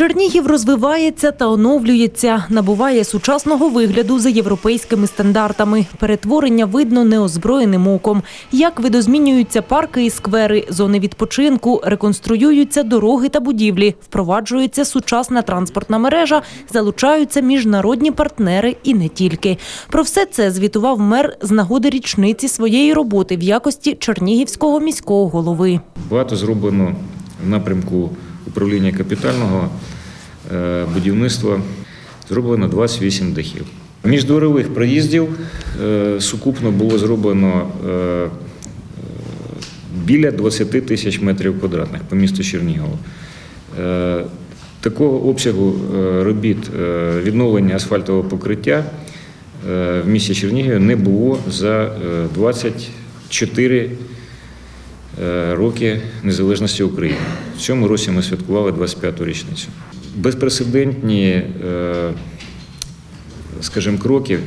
Чернігів розвивається та оновлюється, набуває сучасного вигляду за європейськими стандартами. Перетворення видно неозброєним оком. Як видозмінюються парки і сквери, зони відпочинку, реконструюються дороги та будівлі, впроваджується сучасна транспортна мережа, залучаються міжнародні партнери і не тільки. Про все це звітував мер з нагоди річниці своєї роботи в якості Чернігівського міського голови. Багато зроблено в напрямку управління капітального будівництва. Зроблено 28 дахів. Міждворових проїздів е, сукупно було зроблено е, е, біля 20 тисяч метрів квадратних по місту Чернігово. Е, Такого обсягу е, робіт е, відновлення асфальтового покриття е, в місті Чернігові не було за е, 24 е, роки незалежності України. В цьому році ми святкували 25-ту річницю. Безпрецедентні, е, скажімо, кроки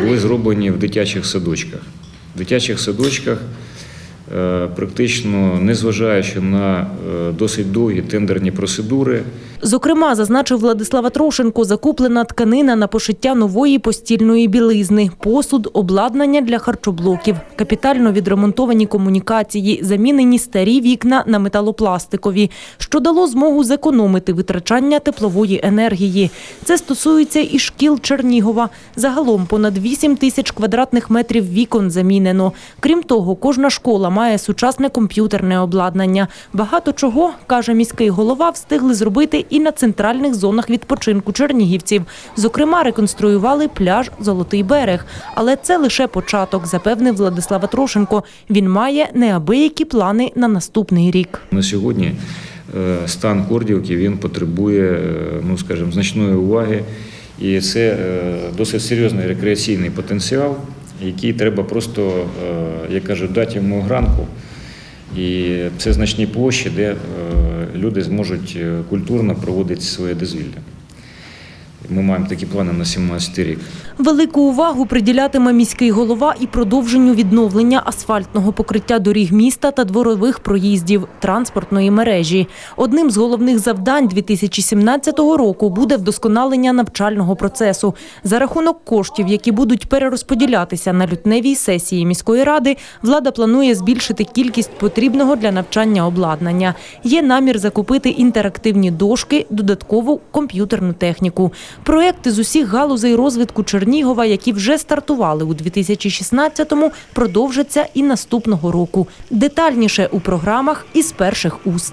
були зроблені в дитячих садочках. В дитячих садочках, практично незважаючи на е, досить довгі тендерні процедури, Зокрема, зазначив Владислава Трошенко, закуплена тканина на пошиття нової постільної білизни, посуд, обладнання для харчоблоків, капітально відремонтовані комунікації, замінені старі вікна на металопластикові, що дало змогу зекономити витрачання теплової енергії. Це стосується і шкіл Чернігова. Загалом понад 8 тисяч квадратних метрів вікон замінено. Крім того, кожна школа має сучасне комп'ютерне обладнання. Багато чого, каже міський голова, встигли зробити і на центральних зонах відпочинку чернігівців. Зокрема, реконструювали пляж Золотий берег. Але це лише початок, запевнив Владислава Трошенко. Він має неабиякі плани на наступний рік. На сьогодні е, стан Кордівки він потребує, е, ну скажімо, значної уваги, і це е, досить серйозний рекреаційний потенціал, який треба просто, я як кажуть, дати йому гранку. І це значні площі, де е, люди зможуть е, культурно проводити своє дозвілля. Ми маємо такі плани на 17 рік. Велику увагу приділятиме міський голова і продовженню відновлення асфальтного покриття доріг міста та дворових проїздів транспортної мережі. Одним з головних завдань 2017 року буде вдосконалення навчального процесу. За рахунок коштів, які будуть перерозподілятися на лютневій сесії міської ради, влада планує збільшити кількість потрібного для навчання обладнання. Є намір закупити інтерактивні дошки, додаткову комп'ютерну техніку. Проекти з усіх галузей розвитку Чернігова, які вже стартували у 2016-му, продовжаться і наступного року. Детальніше у програмах із перших уст.